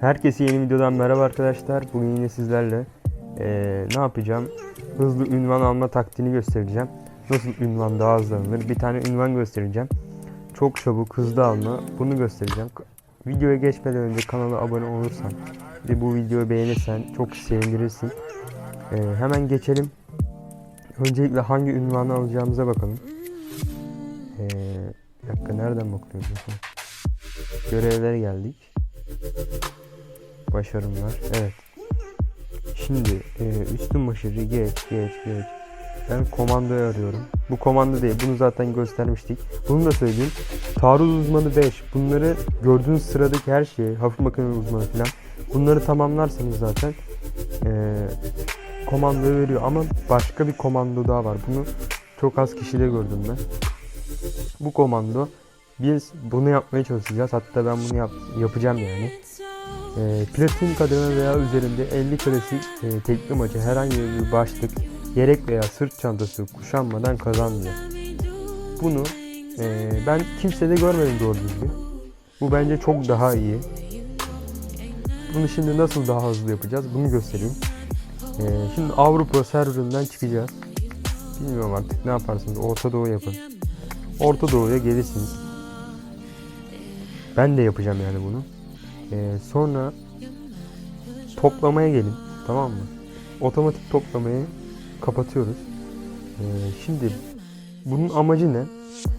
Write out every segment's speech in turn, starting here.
Herkese yeni videodan merhaba arkadaşlar. Bugün yine sizlerle eee, ne yapacağım? Hızlı ünvan alma taktiğini göstereceğim. Nasıl ünvan daha hızlı alınır? Bir tane ünvan göstereceğim. Çok çabuk hızlı alma. Bunu göstereceğim. Videoya geçmeden önce kanala abone olursan ve bu videoyu beğenirsen çok sevindirirsin. Eee, hemen geçelim. Öncelikle hangi ünvanı alacağımıza bakalım. Eee bir dakika nereden bakıyoruz? Görevlere geldik. Başarımlar. Evet. Şimdi e, üstün başarı geç geç geç. Ben komandoyu arıyorum. Bu komando değil. Bunu zaten göstermiştik. Bunu da söyleyeyim. Taarruz uzmanı 5. Bunları gördüğünüz sıradaki her şeyi, hafif makine uzmanı falan. Bunları tamamlarsanız zaten e, komandoyu veriyor. Ama başka bir komando daha var. Bunu çok az kişide gördüm ben. Bu komando biz bunu yapmaya çalışacağız. Hatta ben bunu yap- yapacağım yani. E, platin kademe veya üzerinde 50 klasik e, tekli maçı herhangi bir başlık, yelek veya sırt çantası kuşanmadan kazanmıyor. Bunu e, ben kimsede görmedim doğru düzgün. Bu bence çok daha iyi. Bunu şimdi nasıl daha hızlı yapacağız bunu göstereyim. E, şimdi Avrupa serverından çıkacağız. Bilmiyorum artık ne yaparsınız. Orta Doğu yapın. Orta Doğu'ya gelirsiniz. Ben de yapacağım yani bunu. Ee, sonra toplamaya gelin. Tamam mı? Otomatik toplamayı kapatıyoruz. Ee, şimdi bunun amacı ne?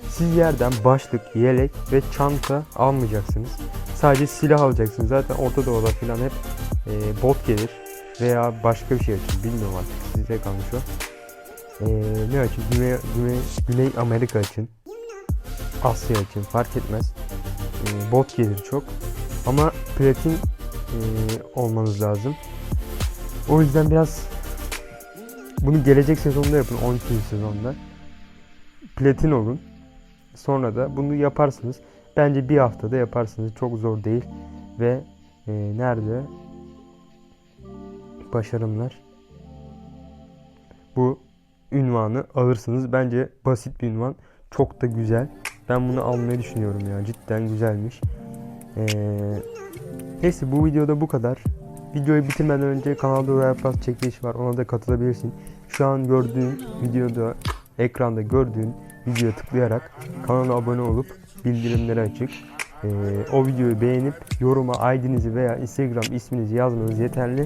Siz yerden başlık, yelek ve çanta almayacaksınız. Sadece silah alacaksınız. Zaten Orta Doğu'da falan hep e, bot gelir. Veya başka bir şey açın. Bilmiyorum artık. Size kalmış o. Ee, ne açın? Güney, Güney, Güney Amerika için. Asya için fark etmez. Ee, bot gelir çok. Platin e, olmanız lazım. O yüzden biraz bunu gelecek sezonda yapın 12. sezonda. Platin olun. Sonra da bunu yaparsınız. Bence bir haftada yaparsınız. Çok zor değil. Ve e, nerede? Başarımlar. Bu ünvanı alırsınız. Bence basit bir ünvan. Çok da güzel. Ben bunu almayı düşünüyorum ya. Cidden güzelmiş. Ee, neyse bu videoda bu kadar. Videoyu bitirmeden önce kanalda Royal Pass çekiliş var. Ona da katılabilirsin. Şu an gördüğün videoda ekranda gördüğün videoya tıklayarak kanala abone olup bildirimleri açık. Ee, o videoyu beğenip yoruma ID'nizi veya Instagram isminizi yazmanız yeterli.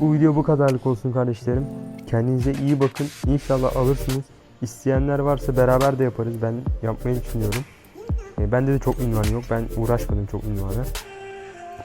Bu video bu kadarlık olsun kardeşlerim. Kendinize iyi bakın. İnşallah alırsınız. İsteyenler varsa beraber de yaparız. Ben yapmayı düşünüyorum. E, bende de çok ünvan yok. Ben uğraşmadım çok ünvana.